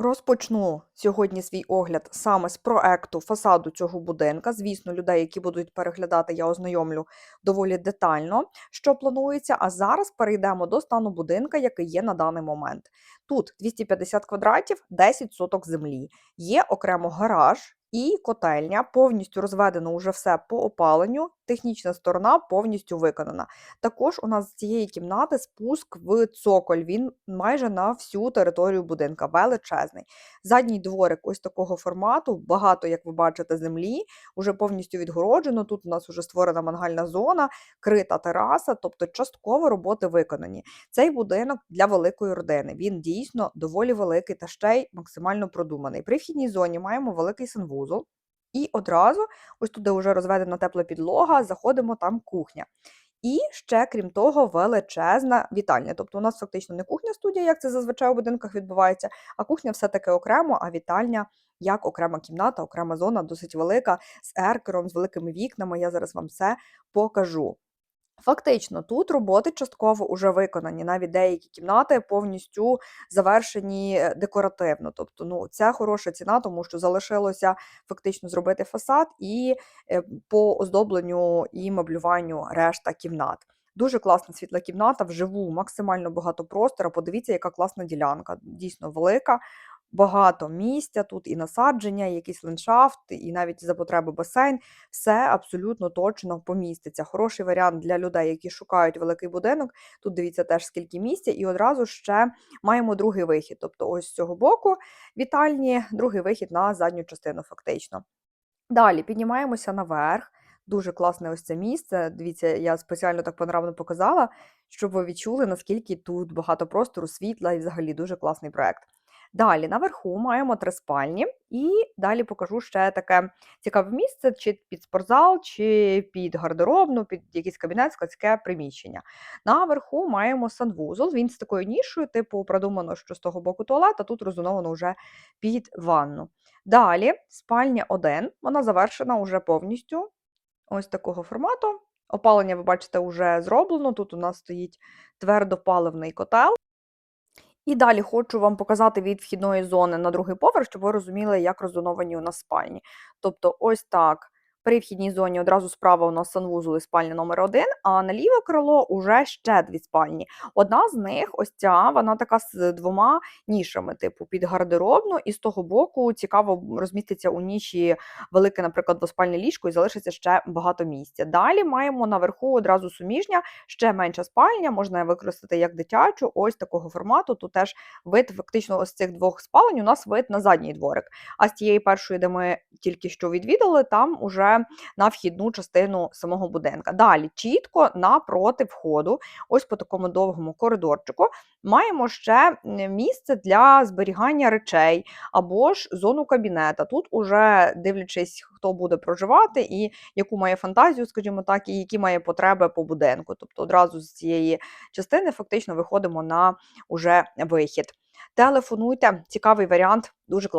Розпочну сьогодні свій огляд саме з проекту фасаду цього будинка. Звісно, людей, які будуть переглядати, я ознайомлю доволі детально, що планується. А зараз перейдемо до стану будинка, який є на даний момент. Тут 250 квадратів, 10 соток землі. Є окремо гараж і котельня. Повністю розведено уже все по опаленню. Технічна сторона повністю виконана. Також у нас з цієї кімнати спуск в цоколь. Він майже на всю територію будинка, величезний. Задній дворик ось такого формату, багато, як ви бачите, землі, уже повністю відгороджено. Тут у нас вже створена мангальна зона, крита тераса, тобто частково роботи виконані. Цей будинок для великої родини. Він дійсно доволі великий та ще й максимально продуманий. При вхідній зоні маємо великий санвузол. І одразу, ось туди вже розведена тепла підлога, заходимо там кухня. І ще, крім того, величезна вітальня. Тобто у нас фактично не кухня-студія, як це зазвичай у будинках відбувається, а кухня все-таки окремо, а вітальня як окрема кімната, окрема зона, досить велика, з еркером, з великими вікнами. Я зараз вам все покажу. Фактично, тут роботи частково вже виконані, навіть деякі кімнати повністю завершені е, декоративно. Тобто, ну це хороша ціна, тому що залишилося фактично зробити фасад і е, по оздобленню і меблюванню решта кімнат. Дуже класна світла кімната, вживу максимально багато простору. Подивіться, яка класна ділянка, дійсно велика. Багато місця, тут і насадження, і якийсь ландшафт, і навіть за потреби басейн. Все абсолютно точно поміститься. Хороший варіант для людей, які шукають великий будинок. Тут дивіться теж скільки місця, і одразу ще маємо другий вихід. Тобто, ось з цього боку вітальні, другий вихід на задню частину, фактично. Далі піднімаємося наверх. Дуже класне ось це місце. Дивіться, я спеціально так панорамно показала, щоб ви відчули, наскільки тут багато простору, світла і взагалі дуже класний проект. Далі наверху маємо три спальні, і далі покажу ще таке цікаве місце, чи під спортзал, чи під гардеробну, під якийсь кабінет, складське приміщення. Наверху маємо санвузол. Він з такою нішою, типу, продумано, що з того боку туалет, а тут розоновано вже під ванну. Далі спальня 1, вона завершена вже повністю. Ось такого формату. Опалення, ви бачите, вже зроблено. Тут у нас стоїть твердопаливний котел. І далі хочу вам показати від вхідної зони на другий поверх, щоб ви розуміли, як розоновані у нас спальні. Тобто, ось так. При вхідній зоні одразу справа у нас санвузол і спальня номер 1 а на ліве крило уже ще дві спальні. Одна з них, ось ця, вона така з двома нішами, типу під гардеробну, і з того боку цікаво розміститься у ніші велике, наприклад, двоспальне ліжко, і залишиться ще багато місця. Далі маємо наверху одразу суміжня, ще менша спальня, можна використати як дитячу, ось такого формату. Тут теж вид фактично ось цих двох спалень у нас вид на задній дворик. А з тієї першої, де ми тільки що відвідали, там уже на вхідну частину самого будинка. Далі чітко напроти входу, ось по такому довгому коридорчику, маємо ще місце для зберігання речей або ж зону кабінета. Тут уже дивлячись, хто буде проживати і яку має фантазію, скажімо так, і які має потреби по будинку. Тобто одразу з цієї частини фактично виходимо на уже вихід. Телефонуйте, цікавий варіант, дуже класний.